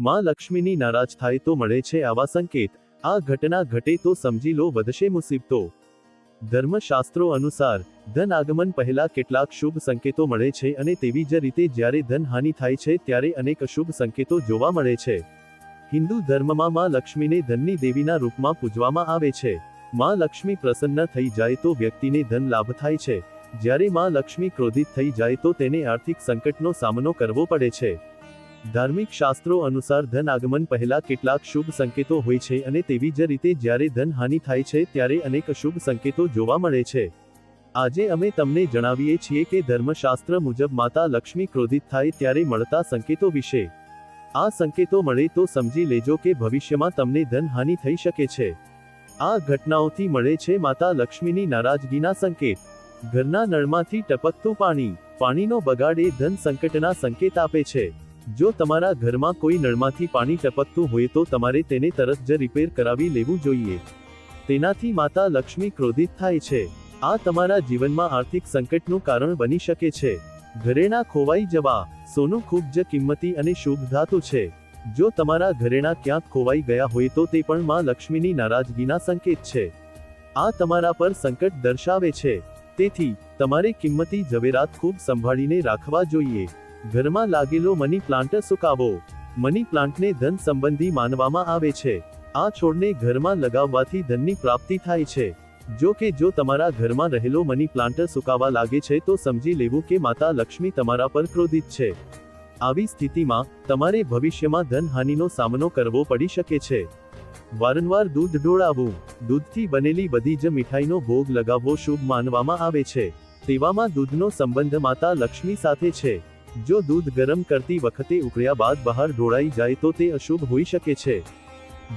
માં લક્ષ્મીની નારાજ થાય તો મળે છે આવા સંકેત. આ ઘટના ઘટે તો સમજી લો, વધશે મુસીબતો. ધર્મશાસ્ત્રો અનુસાર, ધન આગમન પહેલા કેટલાક શુભ સંકેતો મળે છે અને તેવી જ રીતે જ્યારે ધન હાનિ થાય છે ત્યારે અનેક અશુભ સંકેતો જોવા મળે છે. હિન્દુ ધર્મમાં માં લક્ષ્મીને ધનની દેવીના રૂપમાં પૂજવામાં આવે છે. માં લક્ષ્મી પ્રસન્ન થઈ જાય તો વ્યક્તિને ધન લાભ થાય છે. જ્યારે માં લક્ષ્મી ક્રોધિત થઈ જાય તો તેને આર્થિક સંકટનો સામનો કરવો પડે છે. ધાર્મિક શાસ્ત્રો અનુસાર ધન આગમન પહેલા કેટલાક શુભ સંકેતો હોય છે અને તેવી જ રીતે જ્યારે ધન હાનિ થાય છે ત્યારે અનેક શુભ સંકેતો જોવા મળે છે. આજે અમે તમને જણાવીએ છીએ કે ધર્મશાસ્ત્ર મુજબ માતા લક્ષ્મી ક્રોધિત થાય ત્યારે મળતા સંકેતો વિશે. આ સંકેતો મળે તો સમજી લેજો કે ભવિષ્યમાં તમને ધન હાનિ થઈ શકે છે. આ ઘટનાઓથી મળે છે માતા લક્ષ્મીની નારાજગીના સંકેત. ઘરના નળમાંથી ટપકતું પાણી. પાણીનો બગાડ એ ધન સંકટના સંકેત આપે છે. જો તમારા ઘરમાં કોઈ નળમાંથી પાણી ટપકતું હોય તો તમારે તેને તરત જ રિપેર કરાવી લેવું જોઈએ. તેનાથી માતા લક્ષ્મી ક્રોધિત થાય છે. આ તમારા જીવનમાં આર્થિક સંકટનું કારણ બની શકે છે. ઘરેણા ખોવાઈ જવા, સોનું ખૂબ જ કિંમતી અને શુભ ધાતુ છે. જો તમારા ઘરેણા ક્યાંક ખોવાઈ ગયા હોય તો તે પણ માં લક્ષ્મીની નારાજગીના સંકેત છે. આ તમારા પર સંકટ દર્શાવે છે. તેથી, તમારે કિંમતી ઝવેરાત ખૂબ સંભાળીને રાખવા જોઈએ. ઘરમાં લાગેલો મની પ્લાન્ટ સુકાવો. મની પ્લાન્ટને ધન સંબંધી માનવામાં આવે છે. આ છોડને ઘરમાં લગાવવાથી ધનની પ્રાપ્તિ થાય છે. જો કે જો તમારા ઘરમાં રહેલો મની પ્લાન્ટ સુકાવા લાગે છે તો સમજી લેવું કે માતા લક્ષ્મી તમારા પર ક્રોધિત છે. આવી સ્થિતિમાં તમારે ભવિષ્યમાં ધન હાનિનો સામનો કરવો પડી શકે છે. વારંવાર દૂધ ડોળાવવું દૂધથી બનેલી બધી જ મીઠાઈનો ભોગ લગાવવો શુભ માનવામાં આવે છે. તેવામાં દૂધનો સંબંધ માતા લક્ષ્મી સાથે છે. જો દૂધ ગરમ કરતી વખતે ઉકળ્યા બાદ બહાર ઢોળાઈ જાય તો તે અશુભ હોઈ શકે છે.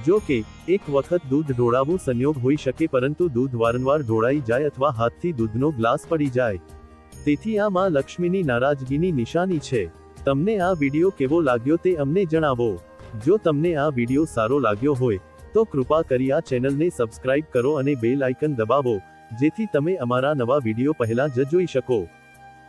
જો કે, એક વખત દૂધ ઢોળાવું સંયોગ હોઈ શકે પરંતુ દૂધ વારંવાર ઢોળાઈ જાય અથવા હાથથી દૂધનો ગ્લાસ પડી જાય. તેથી આ માં લક્ષ્મીની નારાજગીની નિશાની છે. તમને આ વિડિયો કેવો લાગ્યો તે અમને જણાવો. જો તમને આ વિડિયો સારો લાગ્યો હોય, તો કૃપા કરી આ ચેનલને સબસ્ક્રાઇબ કરો અને બેલ આઇકન દબાવો, જેથી તમે અમારા નવા વિડિયો પહેલા જ જોઈ શકો.